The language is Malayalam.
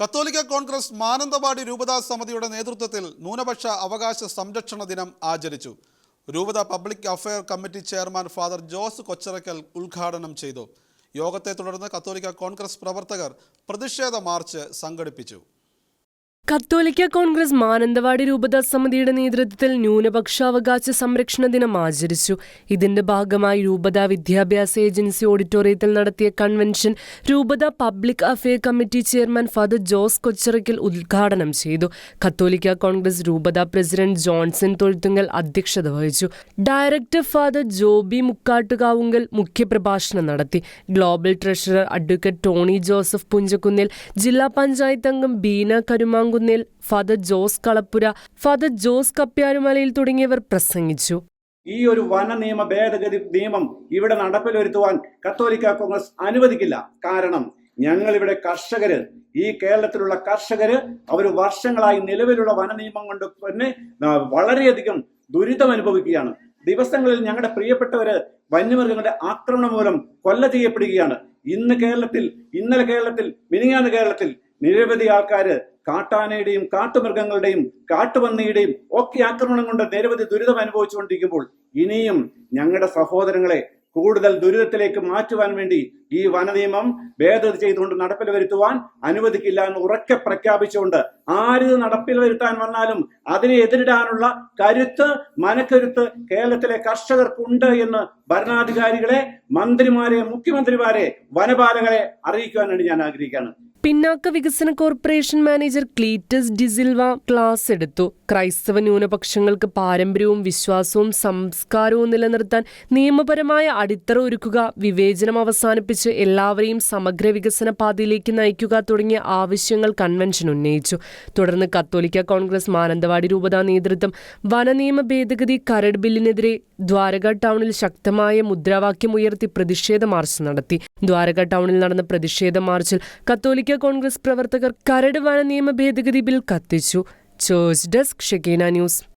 കത്തോലിക്ക കോൺഗ്രസ് മാനന്തവാടി രൂപതാ സമിതിയുടെ നേതൃത്വത്തിൽ ന്യൂനപക്ഷ അവകാശ സംരക്ഷണ ദിനം ആചരിച്ചു. രൂപത public affair committee chairman father Jose Kocharakkal ഉദ്ഘാടനം ചെയ്തു. യോഗത്തെ തുടർന്ന് കത്തോലിക്ക കോൺഗ്രസ് പ്രവർത്തകർ പ്രതിഷേധ മാർച്ച് സംഘടിപ്പിച്ചു. കത്തോലിക്ക കോൺഗ്രസ് മാനന്തവാടി രൂപതാ സമിതിയുടെ നേതൃത്വത്തിൽ ന്യൂനപക്ഷാവകാശ സംരക്ഷണ ദിനം ആചരിച്ചു. ഇതിന്റെ ഭാഗമായി രൂപത വിദ്യാഭ്യാസ ഏജൻസി ഓഡിറ്റോറിയത്തിൽ നടത്തിയ കൺവെൻഷൻ രൂപത public affair committee chairman father Jose Kocharakkal ഉദ്ഘാടനം ചെയ്തു. കത്തോലിക്ക കോൺഗ്രസ് രൂപത പ്രസിഡന്റ് ജോൺസൺ തൊഴുത്തുങ്കൽ അധ്യക്ഷത വഹിച്ചു. ഡയറക്ടർ ഫാദർ ജോബി മുക്കാട്ടുകാവുങ്കൽ മുഖ്യപ്രഭാഷണം നടത്തി. Global treasurer advocate Tony Joseph Punchakkunnil ജില്ലാ പഞ്ചായത്ത് അംഗം Beena Karumankunnil father Jose Kalappura father Jose Kappiyarumalayil തുടങ്ങിയവർ പ്രസംഗിച്ചു. ഈ ഒരു വന നിയമ ഭേദഗതി നിയമം ഇവിടെ നടപ്പിൽ വരുത്തുവാൻ കത്തോലിക്ക കോൺഗ്രസ് അനുവദിക്കില്ല. കാരണം ഞങ്ങൾ ഇവിടെ കർഷകര് ഈ കേരളത്തിലുള്ള കർഷകര് അവർ വർഷങ്ങളായി നിലവിലുള്ള വന നിയമം കൊണ്ട് തന്നെ വളരെയധികം ദുരിതം അനുഭവിക്കുകയാണ്. ദിവസങ്ങളിൽ ഞങ്ങളുടെ പ്രിയപ്പെട്ടവര് വന്യമൃഗങ്ങളുടെ ആക്രമണം മൂലം കൊല്ല ചെയ്യപ്പെടുകയാണ്. ഇന്ന് കേരളത്തിൽ ഇന്നലെ കേരളത്തിൽ മിനിങ്ങാന്ന് കേരളത്തിൽ നിരവധി ആൾക്കാര് കാട്ടാനയുടെയും കാട്ടുമൃഗങ്ങളുടെയും കാട്ടുപന്നിയുടെയും ഒക്കെ ആക്രമണം കൊണ്ട് നിരവധി ദുരിതം അനുഭവിച്ചുകൊണ്ടിരിക്കുമ്പോൾ ഇനിയും ഞങ്ങളുടെ സഹോദരങ്ങളെ കൂടുതൽ ദുരിതത്തിലേക്ക് മാറ്റുവാൻ വേണ്ടി ഈ വനനിയമം ഭേദഗതി ചെയ്തുകൊണ്ട് നടപ്പിൽ വരുത്തുവാൻ അനുവദിക്കില്ല എന്ന് ഉറക്കെ പ്രഖ്യാപിച്ചുകൊണ്ട് ആരിത് നടപ്പിൽ വരുത്താൻ വന്നാലും അതിനെ എതിരിടാനുള്ള കരുത്ത് മനക്കരുത്ത് കേരളത്തിലെ കർഷകർക്കുണ്ട് എന്ന് ഭരണാധികാരികളെ മന്ത്രിമാരെ മുഖ്യമന്ത്രിമാരെ വനപാലകരെ അറിയിക്കുവാൻ വേണ്ടി ഞാൻ ആഗ്രഹിക്കുകയാണ്. പിന്നാക്ക വികസന corporation manager Cletus D'Silva class എടുത്തു. ക്രൈസ്തവ ന്യൂനപക്ഷങ്ങൾക്ക് പാരമ്പര്യവും വിശ്വാസവും സംസ്കാരവും നിലനിർത്താൻ നിയമപരമായ അടിത്തറ ഒരുക്കുക വിവേചനം അവസാനിപ്പിച്ച് എല്ലാവരെയും സമഗ്ര വികസന പാതയിലേക്ക് നയിക്കുക തുടങ്ങിയ ആവശ്യങ്ങൾ കൺവെൻഷൻ ഉന്നയിച്ചു. തുടർന്ന് കത്തോലിക്ക കോൺഗ്രസ് മാനന്തവാടി രൂപതാ നേതൃത്വം വനനിയമ ഭേദഗതി കരട് ബില്ലിനെതിരെ ദ്വാരക ടൗണിൽ ശക്തമായ മുദ്രാവാക്യം ഉയർത്തി പ്രതിഷേധ മാർച്ച് നടത്തി. ദ്വാരക ടൗണിൽ നടന്ന പ്രതിഷേധ മാർച്ചിൽ കത്തോലിക്ക കോൺഗ്രസ് പ്രവർത്തകർ കരട് വന നിയമ ഭേദഗതി ബിൽ കത്തിച്ചു. Church desk Shekinah news.